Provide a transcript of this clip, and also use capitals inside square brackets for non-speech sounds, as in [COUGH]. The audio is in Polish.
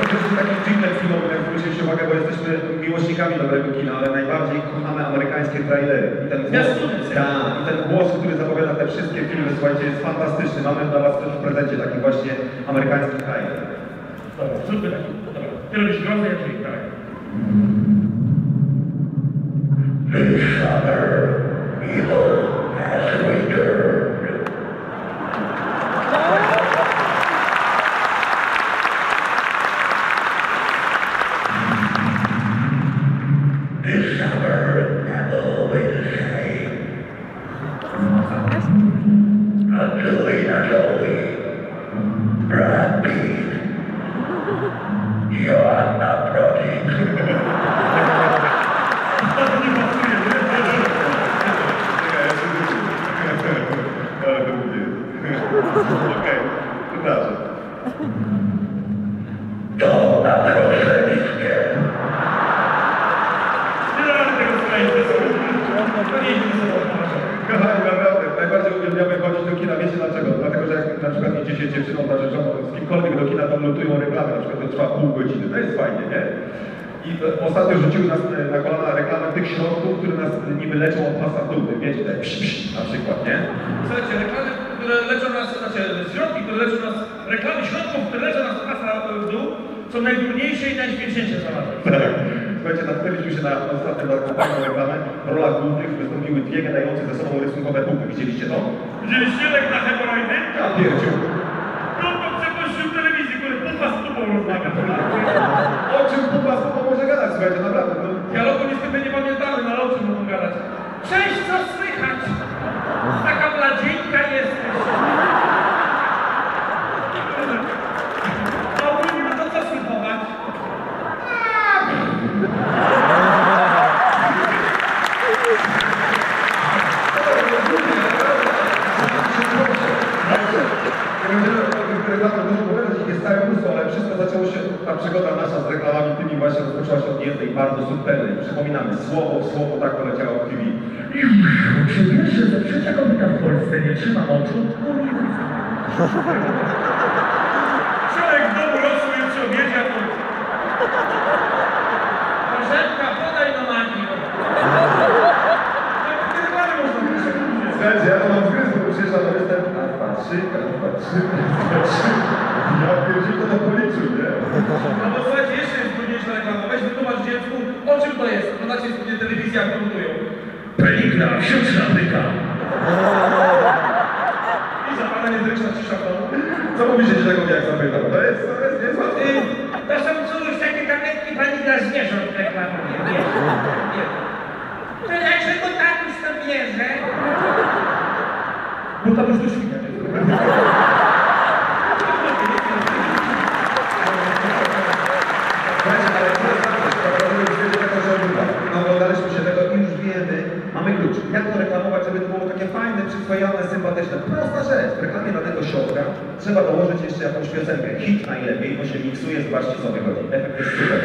muszę się taki jingle filmowy, jak zwróciliście uwagę, bo jesteśmy miłośnikami dobrego kina, ale najbardziej kochamy amerykańskie trailery. I ten głos, tak, i ten głos, który zapowiada te wszystkie filmy, słuchajcie, jest fantastyczny. Mamy dla was też w prezencie taki właśnie amerykański trailer. Dobra, taki. Dobra. Ty robisz grozę, ja czyli tak. His summer had always the same. Until he not only brought peace, you are not protein. okay, 2000. Don't na przykład idzie się dziewczyną narzeczoną z kimkolwiek do kina, to lutują reklamy, na przykład to trwa pół godziny, to jest fajnie, nie? I e, ostatnio rzuciły nas e, na kolana reklamę tych środków, które nas niby leczą od pasatury, wiecie, te psz, psz, na przykład, nie? Słuchajcie, reklamy, które leczą nas, znaczy środki, które leczą nas, reklamy środków, które leczą nas pasa w dół, są najdurniejsze i najśmieszniejsze znalazłem. Tak. Słuchajcie, natknęliśmy się na ostatnią taką reklamę. W rolach głównych wystąpiły dwie gadające ze sobą rysunkowe pupy. Widzieliście to? Widzieliście lek na hemoroidy? Ja pierdziu. Przygoda nasza z reklamami tymi właśnie rozpoczęła się od jednej, bardzo subtelnej. Przypominamy, słowo w słowo tak poleciało w TV. Czy wiesz, że trzecia kobieta w Polsce nie trzyma oczu? [LAUGHS] O nie, Człowiek w domu rosły już się obiedzie, a tu... Marzenka, podaj no magii. Tyle mamy można proszę. Słuchajcie, ja to mam zgryzł, bo przyszła na występ. A patrzy, a patrzy, a patrzy. Ja pierdziu to na policzu, nie? No bo słuchajcie, jeszcze jest trudniejsza reklama. Weź wytłumacz dziecku, o czym to jest. To znaczy jest telewizja, jak komentują. Peligna, siostra pyta. I zapada niezręczna cisza w domu. Co mówicie tego, jak zapytam? To jest, to jest niezłe. Y, To są cóż takie tabletki pani dla zwierząt reklamuje. Wiesz. To dlaczego tak już to bierze? Bo tam już do świnia jest. Jest odbywa. No oglądaliśmy się tego i już wiemy, mamy klucz. Jak to reklamować, żeby to było takie fajne, przyswojone, sympatyczne. Prosta rzecz. W reklamie dla tego środka trzeba dołożyć jeszcze jakąś piosenkę. Hit najlepiej, bo się miksuje, zobaczcie co wychodzi. Efekt jest super.